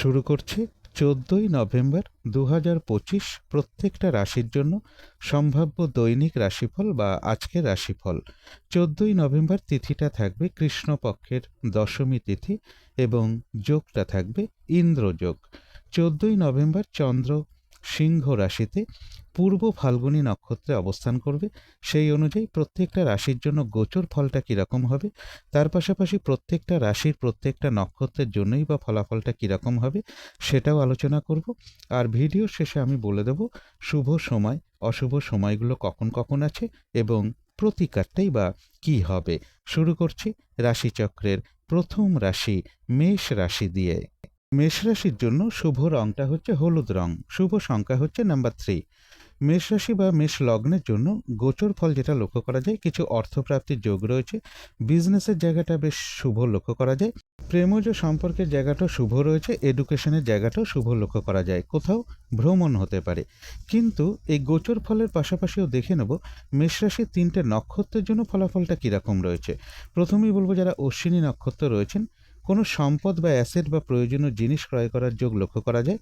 শুরু করছি চোদ্দই নভেম্বর দু পঁচিশ প্রত্যেকটা রাশির জন্য সম্ভাব্য দৈনিক রাশিফল বা আজকের রাশিফল। চোদ্দই নভেম্বর তিথিটা থাকবে কৃষ্ণপক্ষের দশমী তিথি এবং যোগটা থাকবে ইন্দ্রযোগ। চোদ্দই নভেম্বর চন্দ্র সিংহ রাশিতে পূর্ব ফাল্গুনী নক্ষত্রে অবস্থান করবে। সেই অনুযায়ী প্রত্যেকটা রাশির জন্য গোচর ফলটা কীরকম হবে? তার পাশাপাশি প্রত্যেকটা রাশির প্রত্যেকটা নক্ষত্রের জন্যই বা ফলাফলটা কীরকম হবে সেটাও আলোচনা করব। আর ভিডিও শেষে আমি বলে দেব, শুভ সময়, অশুভ সময়গুলো কখন কখন আছে এবং প্রতিকারটাই বা কি হবে? শুরু করছি রাশিচক্রের প্রথম রাশি মেষ রাশি দিয়ে। মেষ রাশির জন্য শুভ রংটা হচ্ছে হলুদ রং। শুভ সংখ্যা হচ্ছে নাম্বার থ্রি। মেষ রাশি বা মেষ লগ্নের জন্য গোচর ফল যেটা লক্ষ্য করা যায়, কিছু অর্থপ্রাপ্তির যোগ রয়েছে। বিজনেসের জায়গাটা বেশ শুভ লক্ষ্য করা যায়। প্রেমজ সম্পর্কের জায়গাটাও শুভ রয়েছে এডুকেশনের জায়গাটাও শুভ লক্ষ্য করা যায়। কোথাও ভ্রমণ হতে পারে। কিন্তু এই গোচর ফলের পাশাপাশিও দেখে নেব মেষ রাশির তিনটে নক্ষত্রের জন্য ফলাফলটা কীরকম রয়েছে। প্রথমেই বলব যারা অশ্বিনী নক্ষত্র রয়েছেন, কোনো সম্পদ বা অ্যাসেট বা প্রয়োজনীয় জিনিস ক্রয় করার যোগ লক্ষ্য করা যায়।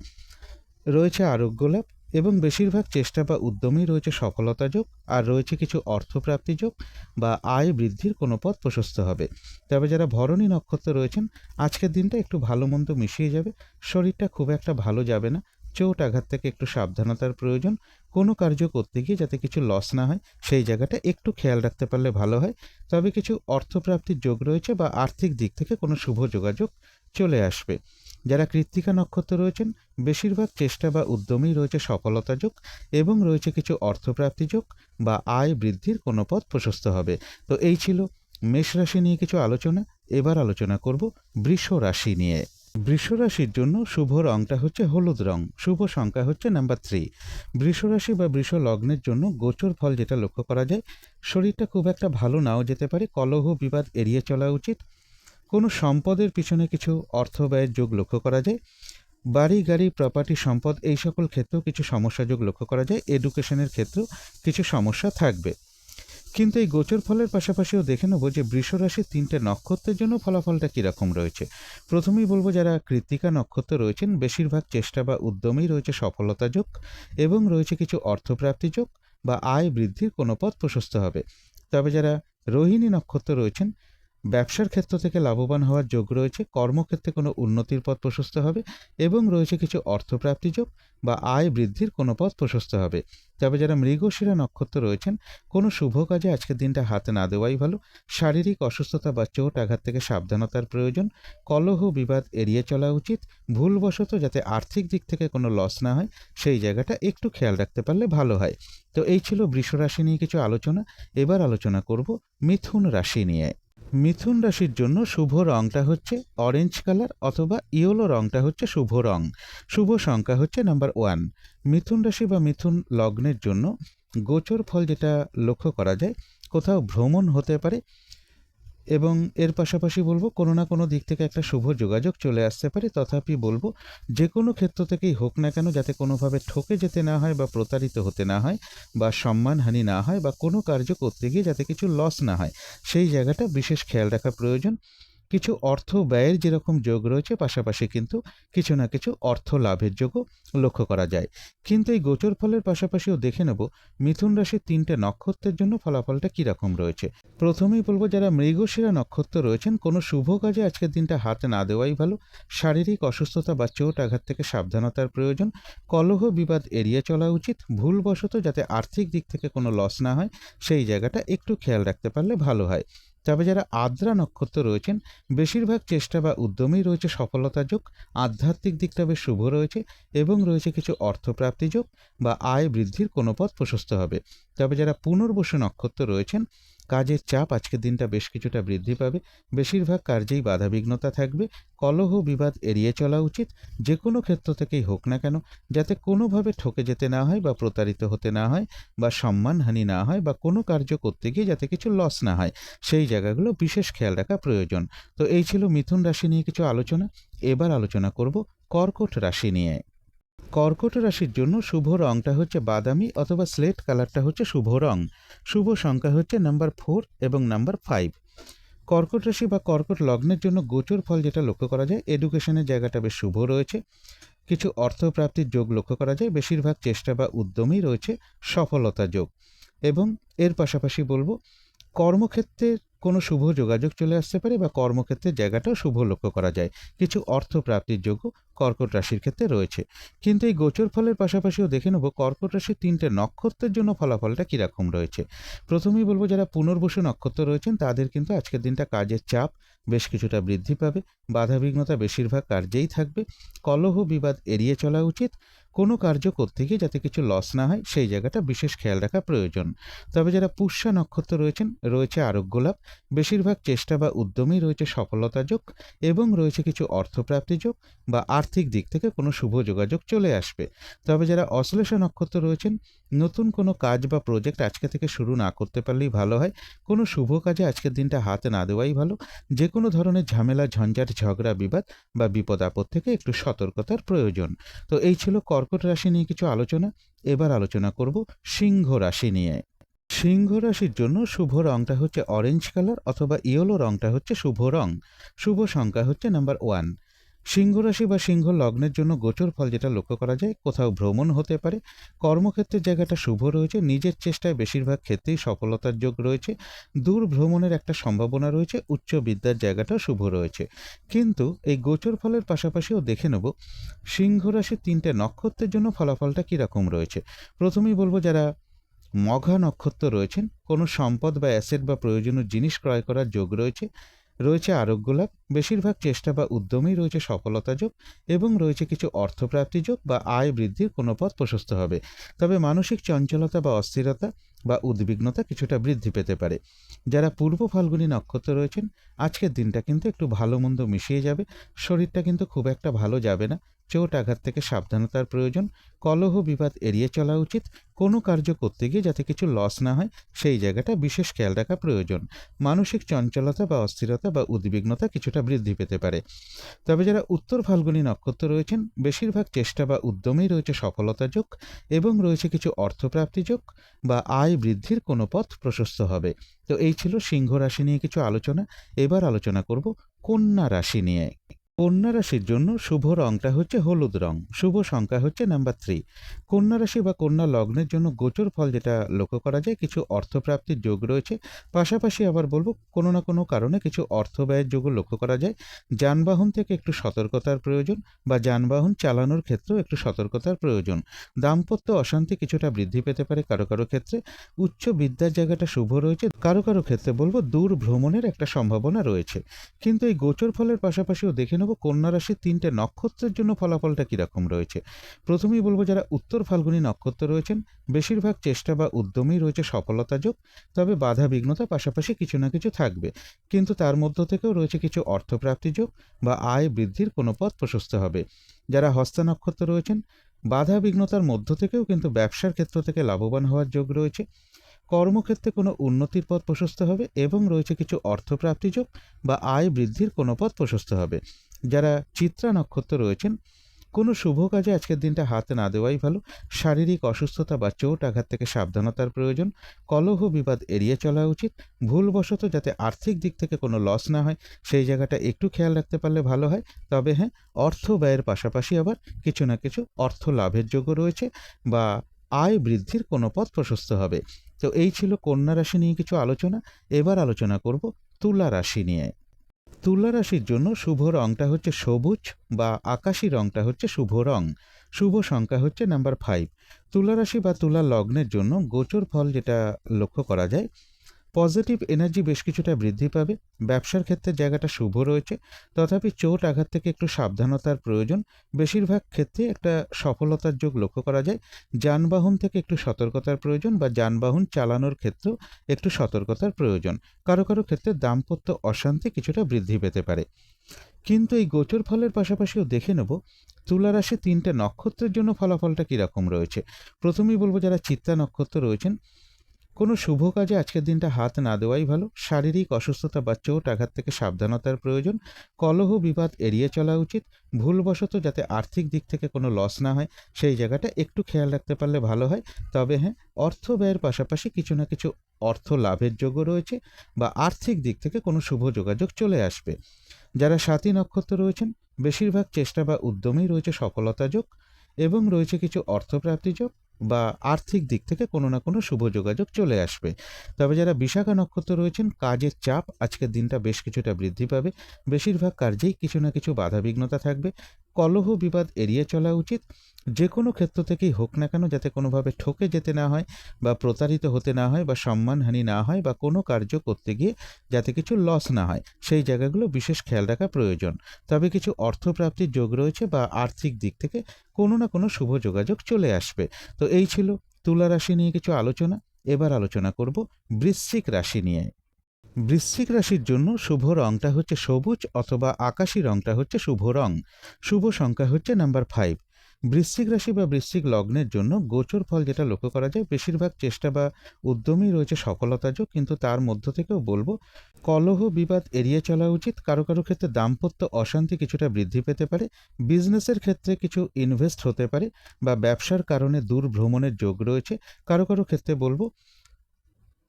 রয়েছে আরোগ্য লাভ এবং বেশিরভাগ চেষ্টা বা উদ্যমেই রয়েছে সফলতা যোগ আর রয়েছে কিছু অর্থপ্রাপ্তি যোগ বা আয় বৃদ্ধির কোনো পথ প্রশস্ত হবে। তবে যারা ভরণী নক্ষত্র রয়েছেন, আজকের দিনটা একটু ভালো মন্দ মিশিয়ে যাবে। শরীরটা খুব একটা ভালো যাবে না। চোট আঘাত থেকে একটু সাবধানতার প্রয়োজন। কোনো কার্য করতে গিয়ে যাতে কিছু লস না হয়, সেই জায়গাটা একটু খেয়াল রাখতে পারলে ভালো হয়। তবে কিছু অর্থপ্রাপ্তির যোগ রয়েছে বা আর্থিক দিক থেকে কোনো শুভ যোগাযোগ চলে আসবে। যারা কৃত্তিকা নক্ষত্র রয়েছেন, বেশিরভাগ চেষ্টা বা উদ্যমেই রয়েছে সফলতা যোগ এবং রয়েছে কিছু অর্থপ্রাপ্তি যোগ বা আয় বৃদ্ধির কোনো পথ প্রশস্ত হবে। তো এই ছিল মেষ রাশি নিয়ে কিছু আলোচনা। এবার আলোচনা করব বৃষ রাশি নিয়ে। বৃষ রাশির জন্য শুভ রংটা হচ্ছে হলুদ রং। শুভ সংখ্যা হচ্ছে নাম্বার থ্রি। বৃষ রাশি বা বৃষ লগ্নের জন্য গোচর ফল যেটা লক্ষ্য করা যায়, শরীরটা খুব একটা ভালো নাও যেতে পারে, কলহ বিবাদ এড়িয়ে চলা উচিত। কোনো সম্পদের পিছনে কিছু অর্থ ব্যয়ের যোগ লক্ষ্য করা যায়? বাড়ি, গাড়ি প্রপার্টি সম্পদ এই সকল ক্ষেত্রেও কিছু সমস্যা যোগ লক্ষ্য করা যায়। এডুকেশনের ক্ষেত্রেও কিছু সমস্যা থাকবে। কিন্তু এই গোচর ফলের পাশাপাশিও দেখে নেব যে বৃষ রাশির তিনটে নক্ষত্রের জন্য ফলাফলটা কীরকম রয়েছে। প্রথমেই বলব যারা কৃত্তিকা নক্ষত্র রয়েছেন, বেশিরভাগ চেষ্টা বা উদ্যমেই রয়েছে সফলতা যোগ এবং রয়েছে কিছু অর্থপ্রাপ্তি যোগ বা আয় বৃদ্ধির কোনো পথ প্রশস্ত হবে। তবে যারা রোহিণী নক্ষত্র রয়েছেন ব্যবসার ক্ষেত্র থেকে লাভবান হওয়ার যোগ রয়েছে। কর্মক্ষেত্রে কোনো উন্নতির পথ প্রশস্ত হবে এবং রয়েছে কিছু অর্থপ্রাপ্তি যোগ বা আয় বৃদ্ধির কোনো পথ প্রশস্ত হবে। তবে যারা মৃগশিরা নক্ষত্র রয়েছেন, কোনো শুভ কাজে আজকের দিনটা হাতে না দেওয়াই ভালো। শারীরিক অসুস্থতা বা চোট আঘাত থেকে সাবধানতার প্রয়োজন। কলহ বিবাদ এড়িয়ে চলা উচিত। ভুলবশত যাতে আর্থিক দিক থেকে কোনো লস না হয়, সেই জায়গাটা একটু খেয়াল রাখতে পারলে ভালো হয়। তো এই ছিল বৃষ রাশি নিয়ে কিছু আলোচনা। এবার আলোচনা করব মিথুন রাশি নিয়ে। মিথুন রাশির জন্য শুভ রংটা হচ্ছে অরেঞ্জ কালার অথবা ইয়েলো রংটা হচ্ছে শুভ রং। শুভ সংখ্যা হচ্ছে নাম্বার ওয়ান মিথুন রাশি বা মিথুন লগ্নের জন্য গোচর ফল যেটা লক্ষ্য করা যায়, কোথাও ভ্রমণ হতে পারে এবং এর পাশাপাশি বলব, কোনো না কোনো দিক থেকে একটা শুভ যোগাযোগ চলে আসতে পারে। তথাপি বলব, যে কোনো ক্ষেত্র থেকেই হোক না কেন, যাতে কোনোভাবে ঠকে যেতে না হয় বা প্রতারিত হতে না হয় বা সম্মানহানি না হয় বা কোনো কার্য করতে গিয়ে যাতে কিছু লস না হয়, সেই জায়গাটা বিশেষ খেয়াল রাখা প্রয়োজন। কিছু অর্থ ব্যয়ের যেরকম যোগ রয়েছে, পাশাপাশি কিন্তু কিছু না কিছু অর্থ লাভের যোগও লক্ষ্য করা যায়। কিন্তু এই গোচর ফলের পাশাপাশিও দেখে নেব, মিথুন রাশির তিনটে নক্ষত্রের জন্য ফলাফলটা কীরকম রয়েছে। প্রথমেই বলব, যারা মৃগশিরা নক্ষত্র রয়েছেন, কোনো শুভ কাজে আজকের দিনটা হাতে না দেওয়াই ভালো। শারীরিক অসুস্থতা বা চোট আঘাত থেকে সাবধানতার প্রয়োজন। কলহ বিবাদ এড়িয়ে চলা উচিত। ভুলবশত যাতে আর্থিক দিক থেকে কোনো লস না হয়, সেই জায়গাটা একটু খেয়াল রাখতে পারলে ভালো হয়। তবে যারা আদ্রা নক্ষত্র রয়েছেন, বেশিরভাগ চেষ্টা বা উদ্যমেই রয়েছে সফলতা যোগ, আধ্যাত্মিক দিকটা বেশ শুভ রয়েছে এবং রয়েছে কিছু অর্থপ্রাপ্তি যোগ বা আয় বৃদ্ধির কোনো পথ প্রশস্ত হবে। তবে যারা পুনর্বসু নক্ষত্র রয়েছেন কাজের চাপ আজকের দিনটা বেশ কিছুটা বৃদ্ধি পাবে। বেশিরভাগ কার্যেই বাধাবিঘ্নতা থাকবে। কলহ বিবাদ এড়িয়ে চলা উচিত। যে কোনো ক্ষেত্র থেকেই হোক না কেন, যাতে কোনোভাবে ঠকে যেতে না হয় বা প্রতারিত হতে না হয় বা সম্মানহানি না হয় বা কোনো কার্য করতে গিয়ে যাতে কিছু লস না হয়, সেই জায়গাগুলো বিশেষ খেয়াল রাখা প্রয়োজন। তো এই ছিল মিথুন রাশি নিয়ে কিছু আলোচনা। এবার আলোচনা করব কর্কট রাশি নিয়ে। কর্কট রাশির জন্য শুভ রংটা হচ্ছে বাদামি অথবা স্লেট কালারটা হচ্ছে শুভ রং। শুভ সংখ্যা হচ্ছে নাম্বার ফোর এবং নাম্বার ফাইভ। কর্কট রাশি বা কর্কট লগ্নের জন্য গোচর ফল যেটা লক্ষ্য করা যায় এডুকেশনের জায়গাটা বেশ শুভ রয়েছে। কিছু অর্থপ্রাপ্তির যোগ লক্ষ্য করা যায়, বেশিরভাগ চেষ্টা বা উদ্যমই রয়েছে সফলতা যোগ। এবং এর পাশাপাশি বলব কর্মক্ষেত্রে কোনো শুভ যোগাযোগ চলে আসতে পারে বা কর্মক্ষেত্রে জায়গাটাও শুভ লক্ষ্য করা যায়। কিছু অর্থ প্রাপ্তির যোগ্য কর্কট রাশির ক্ষেত্রে রয়েছে। কিন্তু এই গোচর ফলের পাশাপাশিও দেখে নেব কর্কট রাশির তিনটে নক্ষত্রের জন্য ফলাফলটা কীরকম রয়েছে। প্রথমেই বলব যারা পুনর্বসু নক্ষত্র রয়েছেন, তাদের কিন্তু আজকের দিনটা কাজের চাপ বেশ কিছুটা বৃদ্ধি পাবে। বাধাবিঘ্নতা বেশিরভাগ কার্যেই থাকবে। কলহ বিবাদ এড়িয়ে চলা উচিত। কোনো কার্য করতে গিয়ে যাতে কিছু লস না হয়, সেই জায়গাটা বিশেষ খেয়াল রাখা প্রয়োজন। তবে যারা পুষ্যা নক্ষত্র রয়েছেন, রয়েছে আরোগ্য লাভ। বেশিরভাগ চেষ্টা বা উদ্যমেই রয়েছে সফলতা যোগ এবং রয়েছে কিছু অর্থপ্রাপ্তি যোগ বা আর্থিক দিক থেকে কোনো শুভ যোগাযোগ চলে আসবে। তবে যারা অশ্লেষা নক্ষত্র রয়েছেন, নতুন কোনো কাজ বা প্রজেক্ট আজকে থেকে শুরু না করতে পারলেই ভালো হয়। কোনো শুভ কাজে আজকের দিনটা হাতে না দেওয়াই ভালো। যে কোনো ধরনের ঝামেলা, ঝঞ্ঝাট, ঝগড়া, বিবাদ বা বিপদ আপদ থেকে একটু সতর্কতার প্রয়োজন। তো এই ছিল কর্কট রাশি নিয়ে কিছু আলোচনা। এবার আলোচনা করব সিংহ রাশি নিয়ে। সিংহ রাশির জন্য শুভ রংটা হচ্ছে অরেঞ্জ কালার অথবা ইয়েলো রংটা হচ্ছে শুভ রং। শুভ সংখ্যা হচ্ছে নাম্বার ওয়ান সিংহ রাশি বা সিংহ লগ্নের জন্য গোচর ফল যেটা লক্ষ্য করা যায়, কোথাও ভ্রমণ হতে পারে, কর্মক্ষেত্রের জায়গাটা শুভ রয়েছে, নিজের চেষ্টায় বেশিরভাগ ক্ষেত্রেই সফলতার যোগ রয়েছে, দূর ভ্রমণের একটা সম্ভাবনা রয়েছে, উচ্চ বিদ্যার জায়গাটাও শুভ রয়েছে। কিন্তু এই গোচর ফলের পাশাপাশিও দেখে নেব, সিংহ রাশির তিনটে নক্ষত্রের জন্য ফলাফলটা কীরকম রয়েছে। প্রথমেই বলব যারা মঘা নক্ষত্র রয়েছেন। কোনো সম্পদ বা অ্যাসেট বা প্রয়োজনীয় জিনিস ক্রয় করার যোগ রয়েছে। রয়েছে আরোগ্য লাভ, বেশিরভাগ চেষ্টা বা উদ্যমেই রয়েছে সফলতা যোগ এবং রয়েছে কিছু অর্থপ্রাপ্তি যোগ বা আয় বৃদ্ধির কোনো পথ প্রশস্ত হবে। তবে মানসিক চঞ্চলতা বা অস্থিরতা বা উদ্বিগ্নতা কিছুটা বৃদ্ধি পেতে পারে। যারা পূর্ব ফাল্গুনী নক্ষত্র রয়েছেন, আজকের দিনটা কিন্তু একটু ভালো মন্দ মিশিয়ে যাবে। শরীরটা কিন্তু খুব একটা ভালো যাবে না। চোট আঘাত থেকে সাবধানতার প্রয়োজন, কলহ বিবাদ এড়িয়ে চলা উচিত, কোনো কার্য করতে গিয়ে যাতে কিছু লস না হয়, সেই জায়গাটা বিশেষ খেয়াল রাখা প্রয়োজন। মানসিক চঞ্চলতা বা অস্থিরতা বা উদ্বিগ্নতা কিছুটা বৃদ্ধি পেতে পারে। তবে যারা উত্তর ফাল্গুনী নক্ষত্র রয়েছেন, বেশিরভাগ চেষ্টা বা উদ্যমেই রয়েছে সফলতা যোগ এবং রয়েছে কিছু অর্থপ্রাপ্তি যোগ বা আয় বৃদ্ধির কোনো পথ প্রশস্ত হবে। তো এই ছিল সিংহ রাশি নিয়ে কিছু আলোচনা। এবার আলোচনা করব কন্যা রাশি নিয়ে। কন্যা রাশির জন্য শুভ রংটা হচ্ছে হলুদ রং। শুভ সংখ্যা হচ্ছে নাম্বার থ্রি কন্যা রাশি বা কন্যা লগ্নের জন্য গোচর ফল যেটা লক্ষ্য করা যায়, কিছু অর্থপ্রাপ্তির যোগ রয়েছে। পাশাপাশি আবার বলব, কোনো না কোনো কারণে কিছু অর্থ ব্যয়ের যোগও লক্ষ্য করা যায়। যানবাহন থেকে একটু সতর্কতার প্রয়োজন বা যানবাহন চালানোর ক্ষেত্রেও একটু সতর্কতার প্রয়োজন। দাম্পত্য অশান্তি কিছুটা বৃদ্ধি পেতে পারে কারও কারও ক্ষেত্রে। উচ্চ বিদ্যার জায়গাটা শুভ রয়েছে, কারও কারও ক্ষেত্রে বলব দূর ভ্রমণের একটা সম্ভাবনা রয়েছে। কিন্তু এই গোচর ফলের পাশাপাশিও দেখে নেব কন্যা রাশির তিনটে নক্ষত্রের জন্য ফলাফলটা কীরকম রয়েছে। প্রথমেই বলব, যারা উত্তর ফাল্গুনী নক্ষত্র রয়েছেন, বেশিরভাগ চেষ্টা বা উদ্যমেই রয়েছে সফলতা যোগ, তবে বাধা বিঘ্নতা পাশাপাশি কিছু না কিছু থাকবে। কিন্তু তার মধ্য থেকেও রয়েছে কিছু অর্থপ্রাপ্তি যোগ বা আয় বৃদ্ধির কোনো পথ প্রশস্ত হবে। যারা হস্তা নক্ষত্র রয়েছেন, বাধা বিঘ্নতার মধ্য থেকেও কিন্তু ব্যবসার ক্ষেত্র থেকে লাভবান হওয়ার যোগ রয়েছে। কর্মক্ষেত্রে কোনো উন্নতির পথ প্রশস্ত হবে এবং রয়েছে কিছু অর্থপ্রাপ্তি যোগ বা আয় বৃদ্ধির কোনো পথ প্রশস্ত হবে। যারা চিত্রা নক্ষত্র রয়েছেন, কোনো শুভ কাজে আজকের দিনটা হাতে না দেওয়াই ভালো। শারীরিক অসুস্থতা বা চোট আঘাত থেকে সাবধানতার প্রয়োজন। কলহ বিবাদ এড়িয়ে চলা উচিত। ভুলবশত যাতে আর্থিক দিক থেকে কোনো লস না হয়, সেই জায়গাটা একটু খেয়াল রাখতে পারলে ভালো হয়। তবে হ্যাঁ অর্থ ব্যয়ের পাশাপাশি আবার কিছু না কিছু অর্থ লাভের যোগ্য রয়েছে বা আয় বৃদ্ধির কোনো পথ প্রশস্ত হবে। তো এই ছিল কন্যা রাশি নিয়ে কিছু আলোচনা। এবার আলোচনা করব তুলা রাশি নিয়ে। তুলা রাশির জন্য শুভ রংটা হচ্ছে সবুজ বা আকাশি রংটা হচ্ছে শুভ রং। শুভ সংখ্যা হচ্ছে নাম্বার ফাইভ তুলা রাশি বা তুলা লগ্নের জন্য গোচর ফল যেটা লক্ষ্য করা যায় পজিটিভ এনার্জি বেশ কিছুটা বৃদ্ধি পাবে। ব্যবসার ক্ষেত্রে জায়গাটা শুভ রয়েছে। তথাপি চোট, আঘাত থেকে একটু সাবধানতার প্রয়োজন। বেশিরভাগ ক্ষেত্রে একটা সফলতার যোগ লক্ষ্য করা যায়। যানবাহন থেকে একটু সতর্কতার প্রয়োজন বা যানবাহন চালানোর ক্ষেত্রেও একটু সতর্কতার প্রয়োজন। কারও কারও ক্ষেত্রে দাম্পত্য অশান্তি কিছুটা বৃদ্ধি পেতে পারে। কিন্তু এই গোচর ফলের পাশাপাশিও দেখে নেব, তুলা রাশি তিনটে নক্ষত্রের জন্য ফলাফলটা কীরকম রয়েছে। প্রথমেই বলব যারা চিত্তা নক্ষত্র রয়েছেন কোনো শুভ কাজে আজকের দিনটা হাত না দেওয়াই ভালো। শারীরিক অসুস্থতা বা চোট আঘাত থেকে সাবধানতার প্রয়োজন। কলহ বিবাদ এড়িয়ে চলা উচিত। ভুলবশত যাতে আর্থিক দিক থেকে কোনো লস না হয়, সেই জায়গাটা একটু খেয়াল রাখতে পারলে ভালো হয়। তবে হ্যাঁ অর্থ ব্যয়ের পাশাপাশি কিছু না কিছু অর্থ লাভের যোগ্য রয়েছে বা আর্থিক দিক থেকে কোনো শুভ যোগাযোগ চলে আসবে। যারা সাতী নক্ষত্র রয়েছেন, বেশিরভাগ চেষ্টা বা উদ্যমেই রয়েছে সফলতা যোগ এবং রয়েছে কিছু অর্থপ্রাপ্তি যোগ। বা আর্থিক দিক থেকে কোনো না কোনো শুভ যোগাযোগ চলে আসবে। তবে যারা বিশাখা নক্ষত্র রয়েছেন, কাজের চাপ আজকের দিনটা বেশ কিছুটা বৃদ্ধি পাবে। বেশিরভাগ কার্যেই কিছু না কিছু বাধা বিঘ্নতা থাকবে। কলহ বিবাদ এড়িয়ে চলা উচিত। যে কোনো ক্ষেত্র থেকেই হোক না কেন, যাতে কোনোভাবে ঠকে যেতে না হয় বা প্রতারিত হতে না হয় বা সম্মানহানি না হয় বা কোনো কার্য করতে গিয়ে যাতে কিছু লস না হয়, সেই জায়গাগুলো বিশেষ খেয়াল রাখা প্রয়োজন। তবে কিছু অর্থপ্রাপ্তির যোগ রয়েছে বা আর্থিক দিক থেকে কোনো না কোনো শুভ যোগাযোগ চলে আসবে। তো এই ছিল তুলা রাশি নিয়ে কিছু আলোচনা। এবার আলোচনা করব বৃশ্চিক রাশি নিয়ে। বৃশ্চিক রাশির জন্য শুভ রংটা হচ্ছে সবুজ অথবা আকাশি রংটা হচ্ছে শুভ রং। শুভ সংখ্যা হচ্ছে নাম্বার ফাইভ বৃশ্চিক রাশি বা বৃশ্চিক লগ্নের জন্য গোচর ফল যেটা লক্ষ্য করা যায়, বেশিরভাগ চেষ্টা বা উদ্যমই রয়েছে সফলতাযোগ কিন্তু তার মধ্য থেকেও বলব, কলহ বিবাদ এড়িয়ে চলা উচিত। কারও কারও ক্ষেত্রে দাম্পত্য অশান্তি কিছুটা বৃদ্ধি পেতে পারে বিজনেসের ক্ষেত্রে কিছু ইনভেস্ট হতে পারে বা ব্যবসার কারণে দূর ভ্রমণের যোগ রয়েছে। কারও কারও ক্ষেত্রে বলব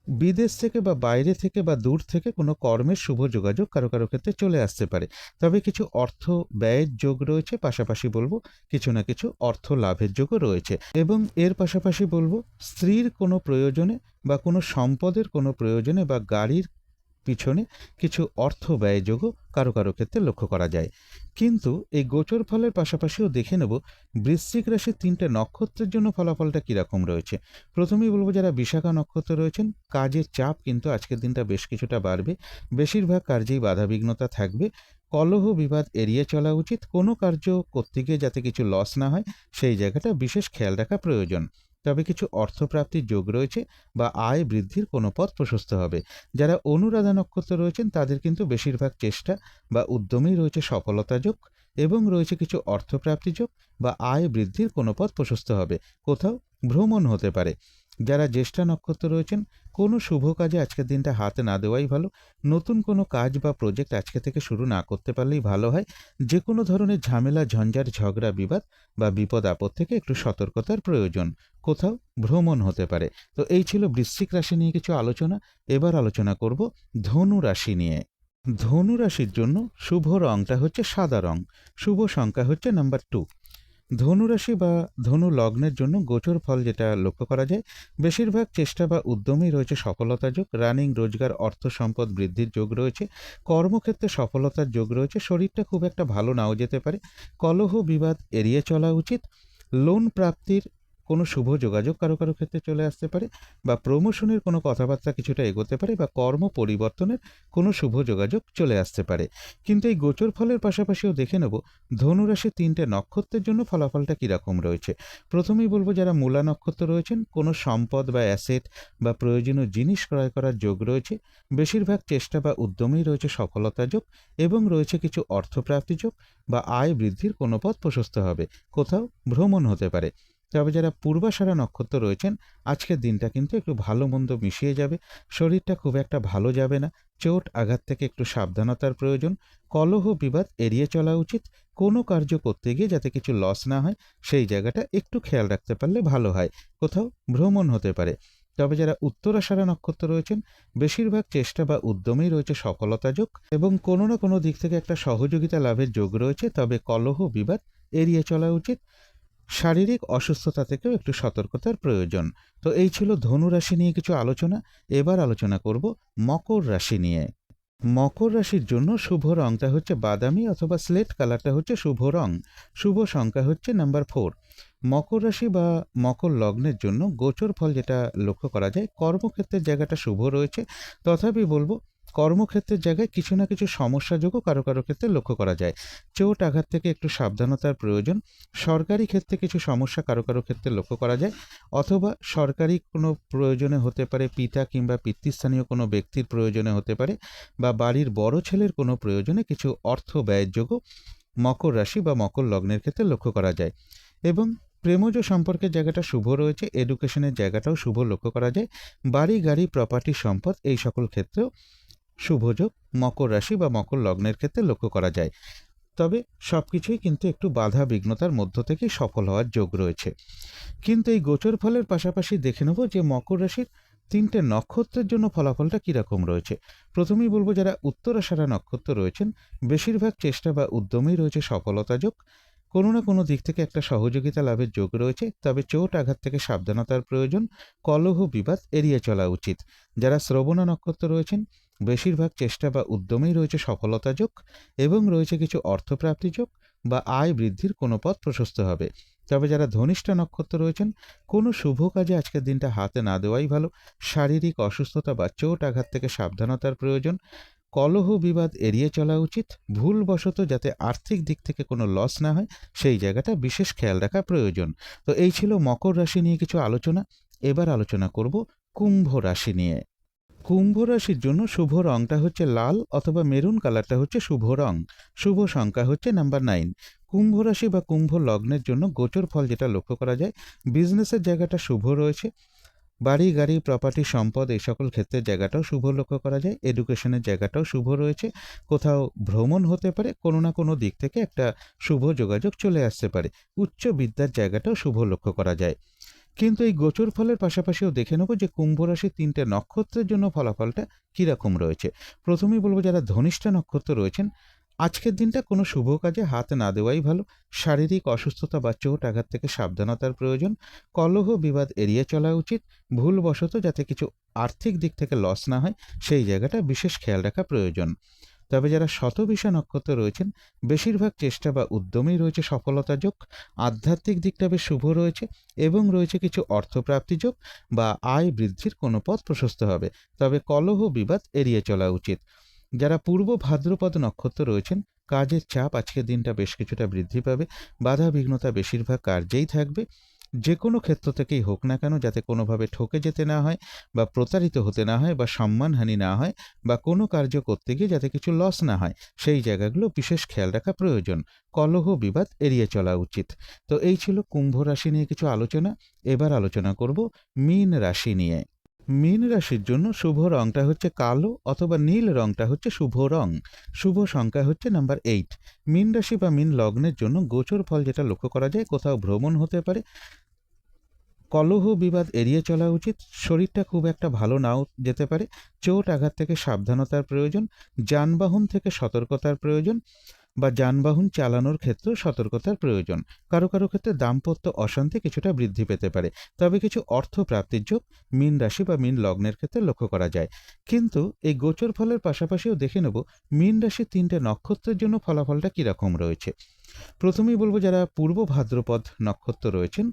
বিদেশ থেকে বা বাইরে থেকে বা দূর থেকে কোনো কর্মের শুভ যোগাযোগ কারও কারও ক্ষেত্রে চলে আসতে পারে। তবে কিছু অর্থ ব্যয়ের যোগ রয়েছে, পাশাপাশি বলব কিছু না কিছু অর্থ লাভের যোগও রয়েছে। এবং এর পাশাপাশি বলব স্ত্রীর কোনো প্রয়োজনে বা কোনো সম্পদের কোনো প্রয়োজনে বা গাড়ির পিছনে কিছু অর্থ ব্যয়যোগও কারও কারও ক্ষেত্রে লক্ষ্য করা যায়। কিন্তু এই গোচর ফলের পাশাপাশিও দেখে নেব বৃশ্চিক রাশির তিনটে নক্ষত্রের জন্য ফলাফলটা কীরকম রয়েছে। প্রথমেই বলব যারা বিশাখা নক্ষত্র রয়েছেন, কাজের চাপ কিন্তু আজকের দিনটা বেশ কিছুটা বাড়বে। বেশিরভাগ কার্যেই বাধাবিঘ্নতা থাকবে। কলহ বিবাদ এড়িয়ে চলা উচিত। কোনো কার্য করতে গিয়ে যাতে কিছু লস না হয়, সেই জায়গাটা বিশেষ খেয়াল রাখা প্রয়োজন। তবে কিছু অর্থপ্রাপ্তির যোগ রয়েছে বা আয় বৃদ্ধির কোনো পথ প্রশস্ত হবে। যারা অনুরাধা নক্ষত্র রয়েছেন, তাদের কিন্তু বেশিরভাগ চেষ্টা বা উদ্যমেই রয়েছে সফলতা যোগ এবং রয়েছে কিছু অর্থপ্রাপ্তি যোগ বা আয় বৃদ্ধির কোনো পথ প্রশস্ত হবে। কোথাও ভ্রমণ হতে পারে। যারা জ্যেষ্ঠা নক্ষত্র রয়েছেন, কোনো শুভ কাজে আজকের দিনটা হাতে না দেওয়াই ভালো। নতুন কোনো কাজ বা প্রজেক্ট আজকে থেকে শুরু না করতে পারলেই ভালো হয়। যে কোনো ধরনের ঝামেলা, ঝঞ্ঝাট, ঝগড়া, বিবাদ বা বিপদ আপদ থেকে একটু সতর্কতার প্রয়োজন। কোথাও ভ্রমণ হতে পারে। তো এই ছিল বৃশ্চিক রাশি নিয়ে কিছু আলোচনা। এবার আলোচনা করব ধনু রাশি নিয়ে। ধনু রাশির জন্য শুভ রংটা হচ্ছে সাদা রং। শুভ সংখ্যা হচ্ছে নাম্বার টু ধনুরাশি বা ধনু লগ্নের জন্য গোচর ফল যেটা লক্ষ্য করা যায়, বেশিরভাগ চেষ্টা বা উদ্যমেই রয়েছে সফলতা যোগ, রানিং রোজগার, অর্থ সম্পদ বৃদ্ধির যোগ রয়েছে, কর্মক্ষেত্রে সফলতার যোগ রয়েছে, শরীরটা খুব একটা ভালো নাও যেতে পারে, কলহ বিবাদ এড়িয়ে চলা উচিত, লোন প্রাপ্তির কোনো শুভ যোগাযোগ কারও কারও ক্ষেত্রে চলে আসতে পারে বা প্রমোশনের কোনো কথাবার্তা কিছুটা এগোতে পারে বা কর্ম পরিবর্তনের কোনো শুভ যোগাযোগ চলে আসতে পারে। কিন্তু এই গোচর ফলের পাশাপাশিও দেখে নেব ধনুরাশির তিনটে নক্ষত্রের জন্য ফলাফলটা কীরকম রয়েছে। প্রথমেই বলব যারা মূলা নক্ষত্র রয়েছেন, কোনো সম্পদ বা অ্যাসেট বা প্রয়োজনীয় জিনিস ক্রয় করার যোগ রয়েছে। বেশিরভাগ চেষ্টা বা উদ্যমেই রয়েছে সফলতা যোগ এবং রয়েছে কিছু অর্থপ্রাপ্তি যোগ বা আয় বৃদ্ধির কোনো পথ প্রশস্ত হবে। কোথাও ভ্রমণ হতে পারে। তবে যারা পূর্বাশারা নক্ষত্র রয়েছেন, আজকের দিনটা কিন্তু একটু ভালো মন্দ মিশিয়ে যাবে। শরীরটা খুব একটা ভালো যাবে না। চোট আঘাত থেকে একটু সাবধানতার প্রয়োজন। কলহ বিবাদ এড়িয়ে চলা উচিত। কোনো কার্য করতে গিয়ে যাতে কিছু লস না হয়, সেই জায়গাটা একটু খেয়াল রাখতে পারলে ভালো হয়। কোথাও ভ্রমণ হতে পারে। তবে যারা উত্তরাষাঢ়া নক্ষত্র রয়েছেন, বেশিরভাগ চেষ্টা বা উদ্যমেই রয়েছে সফলতা যোগ এবং কোনো না কোনো দিক থেকে একটা সহযোগিতা লাভের যোগ রয়েছে। তবে কলহ বিবাদ এড়িয়ে চলা উচিত। শারীরিক অসুস্থতা থেকেও একটু সতর্কতার প্রয়োজন। তো এই ছিল ধনু রাশি নিয়ে কিছু আলোচনা। এবার আলোচনা করব মকর রাশি নিয়ে। মকর রাশির জন্য শুভ রংটা হচ্ছে বাদামি অথবা স্লেট কালারটা হচ্ছে শুভ রং। শুভ সংখ্যা হচ্ছে নাম্বার ফোর। মকর রাশি বা মকর লগ্নের জন্য গোচর ফল যেটা লক্ষ্য করা যায়, কর্মক্ষেত্রের জায়গাটা শুভ রয়েছে। তথাপি বলব কর্মক্ষেত্রের জায়গায় কিছু না কিছু সমস্যাযোগও কারও কারও ক্ষেত্রে লক্ষ্য করা যায়। চোট আঘাত থেকে একটু সাবধানতার প্রয়োজন। সরকারি ক্ষেত্রে কিছু সমস্যা কারও কারও ক্ষেত্রে লক্ষ্য করা যায়। অথবা সরকারি কোনো প্রয়োজনে হতে পারে পিতা কিংবা পিতৃস্থানীয় কোনো ব্যক্তির প্রয়োজনে হতে পারে বা বাড়ির বড় ছেলের কোনো প্রয়োজনে কিছু অর্থ ব্যয়ের যোগও মকর রাশি বা মকর লগ্নের ক্ষেত্রে লক্ষ্য করা যায়। এবং প্রেমজ সম্পর্কের জায়গাটা শুভ রয়েছে এডুকেশনের জায়গাটাও শুভ লক্ষ্য করা যায়। বাড়ি, গাড়ি প্রপার্টি সম্পদ এই সকল ক্ষেত্রেও শুভযোগ মকর রাশি বা মকর লগ্নের ক্ষেত্রে লক্ষ্য করা যায়। তবে সব কিছুই কিন্তু একটু বাধা বিঘ্নতার মধ্য থেকেই সফল হওয়ার যোগ রয়েছে। কিন্তু এই গোচর ফলের পাশাপাশি দেখে নেব যে মকর রাশির তিনটে নক্ষত্রের জন্য ফলাফলটা কীরকম রয়েছে। প্রথমেই বলব যারা উত্তরাষাঢ়া নক্ষত্র রয়েছেন, বেশিরভাগ চেষ্টা বা উদ্যমেই রয়েছে সফলতা যোগ। কোনো না কোনো দিক থেকে একটা সহযোগিতা লাভের যোগ রয়েছে, তবে চোট আঘাত থেকে সাবধানতার প্রয়োজন, কলহ বিবাদ এড়িয়ে চলা উচিত। যারা শ্রবণা নক্ষত্র রয়েছেন বেশিরভাগ চেষ্টা বা উদ্যমেই রয়েছে সফলতা যোগ এবং রয়েছে কিছু অর্থপ্রাপ্তি যোগ বা আয় বৃদ্ধির কোনো পথ প্রশস্ত হবে। তবে যারা ধনিষ্ঠ নক্ষত্র রয়েছেন, কোনো শুভ কাজে আজকের দিনটা হাতে না দেওয়াই ভালো। শারীরিক অসুস্থতা বা চোট আঘাত থেকে সাবধানতার প্রয়োজন। কলহ বিবাদ এড়িয়ে চলা উচিত। ভুলবশত যাতে আর্থিক দিক থেকে কোনো লস না হয়, সেই জায়গাটা বিশেষ খেয়াল রাখা প্রয়োজন। তো এই ছিল মকর রাশি নিয়ে কিছু আলোচনা। এবার আলোচনা করব কুম্ভ রাশি নিয়ে। কুম্ভ রাশির জন্য শুভ রংটা হচ্ছে লাল অথবা মেরুন কালারটা হচ্ছে শুভ রং। শুভ সংখ্যা হচ্ছে নাম্বার নাইন। কুম্ভ রাশি বা কুম্ভ লগ্নের জন্য গোচর ফল যেটা লক্ষ্য করা যায়, বিজনেসের জায়গাটা শুভ রয়েছে। বাড়ি, গাড়ি প্রপার্টি সম্পদ এই সকল ক্ষেত্রের জায়গাটাও শুভ লক্ষ্য করা যায়। এডুকেশনের জায়গাটাও শুভ রয়েছে। কোথাও ভ্রমণ হতে পারে, কোনো না কোনো দিক থেকে একটা শুভ যোগাযোগ চলে আসতে পারে। উচ্চ বিদ্যার জায়গাটাও শুভ লক্ষ্য করা যায়। কিন্তু এই গোচর ফলের পাশাপাশিও দেখে নেব যে কুম্ভ রাশির তিনটে নক্ষত্রের জন্য ফলাফলটা কীরকম রয়েছে। প্রথমেই বলব যারা ধনিষ্ঠা নক্ষত্র রয়েছেন, আজকের দিনটা কোনো শুভ কাজে হাত না দেওয়াই ভালো। শারীরিক অসুস্থতা বা চোট আঘাত থেকে সাবধানতার প্রয়োজন। কলহ বিবাদ এড়িয়ে চলা উচিত। ভুলবশত যাতে কিছু আর্থিক দিক থেকে লস না হয়, সেই জায়গাটা বিশেষ খেয়াল রাখা প্রয়োজন। তবে যারা শতবিশা নক্ষত্র রয়েছেন, বেশিরভাগ চেষ্টা বা উদ্যমেই রয়েছে সফলতা যোগ, আধ্যাত্মিক দিকটা বেশ শুভ রয়েছে এবং রয়েছে কিছু অর্থপ্রাপ্তি যোগ বা আয় বৃদ্ধির কোনো পথ প্রশস্ত হবে। তবে কলহ বিবাদ এড়িয়ে চলা উচিত। যারা পূর্ব ভাদ্রপদ নক্ষত্র রয়েছেন, কাজের চাপ আজকের দিনটা বেশ কিছুটা বৃদ্ধি পাবে বাধা বিঘ্নতা বেশিরভাগ কার্যেই থাকবে। যে কোনো ক্ষেত্র থেকেই হোক না কেন যাতে কোনোভাবে ঠকে যেতে না হয় বা প্রতারিত হতে না হয় বা সম্মানহানি না হয় বা কোনো কার্য করতে গিয়ে যাতে কিছু লস না হয়, সেই জায়গাগুলো বিশেষ খেয়াল রাখা প্রয়োজন। কলহ বিবাদ এড়িয়ে চলা উচিত। তো এই ছিল কুম্ভ রাশি নিয়ে কিছু আলোচনা। এবার আলোচনা করব মীন রাশি নিয়ে। মীন রাশির জন্য শুভ রংটা হচ্ছে কালো অথবা নীল রংটা হচ্ছে শুভ রং। শুভ সংখ্যা হচ্ছে নাম্বার এইট মীন রাশি বা মীন লগ্নের জন্য গোচর ফল যেটা লক্ষ্য করা যায়, কোথাও ভ্রমণ হতে পারে কলহ বিবাদ এড়িয়ে চলা উচিত। শরীরটা খুব একটা ভালো নাও যেতে পারে। চোট আঘাত থেকে সাবধানতার প্রয়োজন। যানবাহন থেকে সতর্কতার প্রয়োজন বা যানবাহন চালানোর ক্ষেত্রেও সতর্কতার প্রয়োজন। কারও কারও ক্ষেত্রে দাম্পত্য অশান্তি কিছুটা বৃদ্ধি পেতে পারে। তবে কিছু অর্থ প্রাপ্তির যোগ মীন রাশি বা মীন লগ্নের ক্ষেত্রে লক্ষ্য করা যায়। কিন্তু এই গোচর ফলের পাশাপাশিও দেখে নেব মীন রাশির তিনটে নক্ষত্রের জন্য ফলাফলটা কীরকম রয়েছে। প্রথমেই বলব যারা পূর্ব ভাদ্রপদ নক্ষত্র রয়েছেন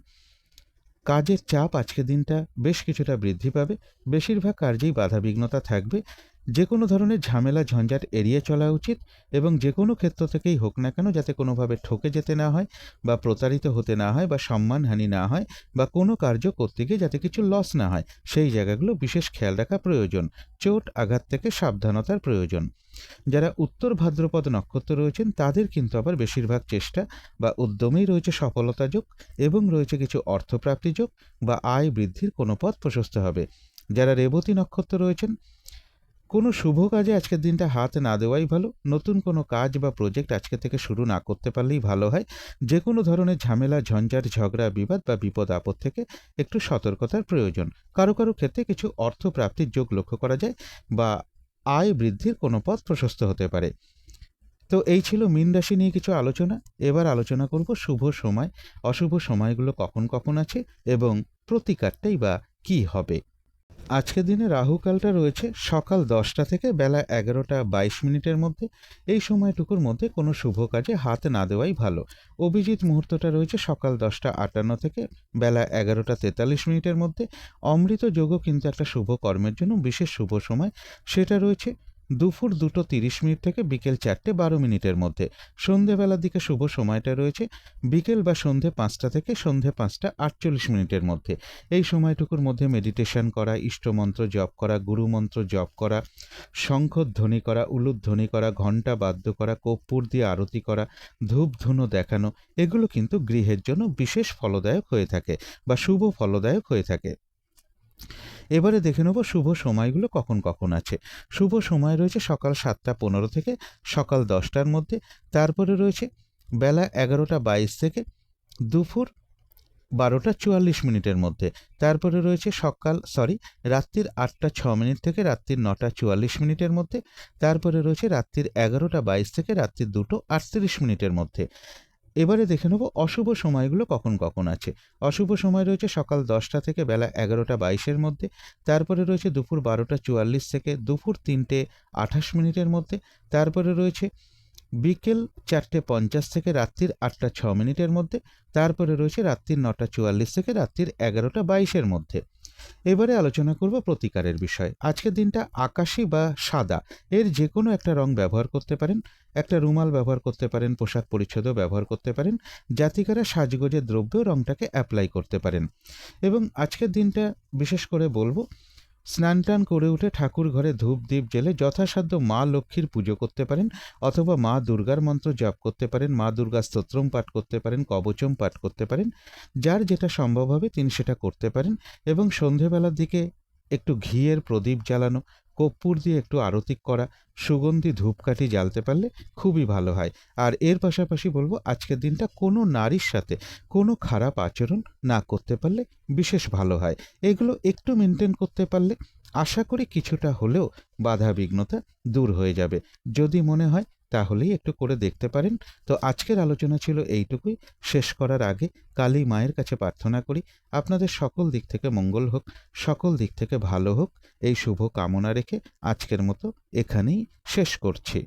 কাজের চাপ আজকের দিনটা বেশ কিছুটা বৃদ্ধি পাবে। বেশিরভাগ কার্যেই বাধা বিঘ্নতা থাকবে। যে কোনো ধরনের ঝামেলা ঝঞ্ঝাট এড়িয়ে চলা উচিত এবং যে কোনো ক্ষেত্র থেকেই হোক না কেন যাতে কোনোভাবে ঠকে যেতে না হয় বা প্রতারিত হতে না হয় বা সম্মানহানি না হয় বা কোনো কার্য করতে গিয়ে যাতে কিছু লস না হয়। সেই জায়গাগুলো বিশেষ খেয়াল রাখা প্রয়োজন। চোট আঘাত থেকে সাবধানতার প্রয়োজন। যারা উত্তর ভাদ্রপদ নক্ষত্র রয়েছেন, তাদের কিন্তু আবার বেশিরভাগ চেষ্টা বা উদ্যমেই রয়েছে সফলতা যোগ এবং রয়েছে কিছু অর্থপ্রাপ্তি যোগ বা আয় বৃদ্ধির কোনো পথ প্রশস্ত হবে। যারা রেবতী নক্ষত্র রয়েছেন কোনো শুভ কাজে আজকের দিনটা হাত না দেওয়াই ভালো। নতুন কোনো কাজ বা প্রজেক্ট আজকে থেকে শুরু না করতে পারলেই ভালো হয়। যে কোনো ধরনের ঝামেলা, ঝঞ্ঝাট, ঝগড়া, বিবাদ বা বিপদ আপদ থেকে একটু সতর্কতার প্রয়োজন। কারও কারও ক্ষেত্রে কিছু অর্থ প্রাপ্তির যোগ লক্ষ্য করা যায় বা আয় বৃদ্ধির কোনো পথ প্রশস্ত হতে পারে। তো এই ছিল মীন রাশি নিয়ে কিছু আলোচনা। এবার আলোচনা করব শুভ সময়। অশুভ সময়গুলো কখন কখন আছে এবং প্রতিকারটাই বা কী হবে? আজকের দিনে রাহুকালটা রয়েছে সকাল দশটা থেকে বেলা এগারোটা বাইশ মিনিটের মধ্যে। এই সময়টুকুর মধ্যে কোনো শুভ কাজে হাত না দেওয়াই ভালো। অভিজিৎ মুহূর্তটা রয়েছে সকাল দশটা আটান্ন থেকে বেলা এগারোটা তেতাল্লিশ মিনিটের মধ্যে। অমৃত যোগও কিন্তু একটা শুভ কর্মের জন্য বিশেষ শুভ সময়। সেটা রয়েছে দুপুর দুটো তিরিশ মিনিট থেকে বিকেল চারটে বারো মিনিটের মধ্যে। সন্ধেবেলার দিকে শুভ সময়টা রয়েছে। বিকেল বা সন্ধে পাঁচটা থেকে সন্ধে পাঁচটা আটচল্লিশ মিনিটের মধ্যে। এই সময়টুকুর মধ্যে মেডিটেশন করা, ইষ্টমন্ত্র জপ করা, গুরুমন্ত্র জপ করা, শঙ্খধ্বনি করা, উলুধ্বনি করা, ঘণ্টা বাদ্য করা, কর্পূর দিয়ে আরতি করা ধূপ ধুনো দেখানো, এগুলো কিন্তু গৃহের জন্য বিশেষ ফলদায়ক হয়ে থাকে বা শুভ ফলদায়ক হয়ে থাকে। এবারে দেখে নেব শুভ সময়গুলো কখন কখন আছে। শুভ সময় রয়েছে সকাল সাতটা পনেরো থেকে সকাল দশটার মধ্যে। তারপরে রয়েছে বেলা এগারোটা বাইশ থেকে দুপুর বারোটা চুয়াল্লিশ মিনিটের মধ্যে। তারপরে রয়েছে সকাল সরি রাত্রির আটটা ছ মিনিট থেকে রাত্রির নটা চুয়াল্লিশ মিনিটের মধ্যে। তারপরে রয়েছে রাত্রির এগারোটা বাইশ থেকে রাত্রির দুটো আটত্রিশ মিনিটের মধ্যে। এবারে দেখে নেব অশুভ সময়গুলো কখন কখন আছে। অশুভ সময় রয়েছে সকাল দশটা থেকে বেলা এগারোটা বাইশের মধ্যে, তারপরে রয়েছে দুপুর বারোটা চুয়াল্লিশ থেকে দুপুর তিনটে আঠাশ মিনিটের মধ্যে, তারপরে রয়েছে বিকেল চারটে পঞ্চাশ থেকে রাত্রির আটটা ছ মিনিটের মধ্যে, তারপরে রয়েছে রাত্রির নটা চুয়াল্লিশ থেকে রাত্রির এগারোটা বাইশের মধ্যে। এবারে আলোচনা করব প্রতিকারের বিষয়। আজকের দিনটা আকাশি বা সাদা, এর যে কোনো একটা রং ব্যবহার করতে পারেন, একটা রুমাল ব্যবহার করতে পারেন, পোশাক পরিচ্ছদও ব্যবহার করতে পারেন, জাতিকারা সাজগোজের দ্রব্য রংটাকে অ্যাপ্লাই করতে পারেন। এবং আজকের দিনটা বিশেষ করে বলব স্নান টান করে উঠে ঠাকুর ঘরে ধূপ দ্বীপ জেলে যথাসাধ্য মা লক্ষ্মীর পুজো করতে পারেন অথবা মা দুর্গার মন্ত্র জপ করতে পারেন, মা দুর্গা স্তোত্রম পাঠ করতে পারেন, কবচম পাঠ করতে পারেন, যার যেটা সম্ভব হবে তিনি সেটা করতে পারেন এবং সন্ধেবেলার দিকে একটু ঘিয়ের প্রদীপ জ্বালানো কর্পূর দিয়ে একটু আরতি করা, সুগন্ধি ধূপকাঠি জ্বালতে পারলে খুবই ভালো হয়। আর এর পাশাপাশি বলব, আজকের দিনটা কোনো নারীর সাথে কোনো খারাপ আচরণ না করতে পারলে বিশেষ ভালো হয়। এগুলো একটু মেনটেন করতে পারলে আশা করি কিছুটা হলেও বাধা বিঘ্নতা দূর হয়ে যাবে। যদি মনে হয় তাহলেই একটু করে দেখতে পারেন। তো আজকের আলোচনা ছিল এইটুকুই। শেষ করার আগে কালী মায়ের কাছে প্রার্থনা করি। আপনাদের সকল দিক থেকে মঙ্গল হোক, সকল দিক থেকে ভালো হোক। এই শুভ কামনা রেখে আজকের মতো এখানেই শেষ করছি।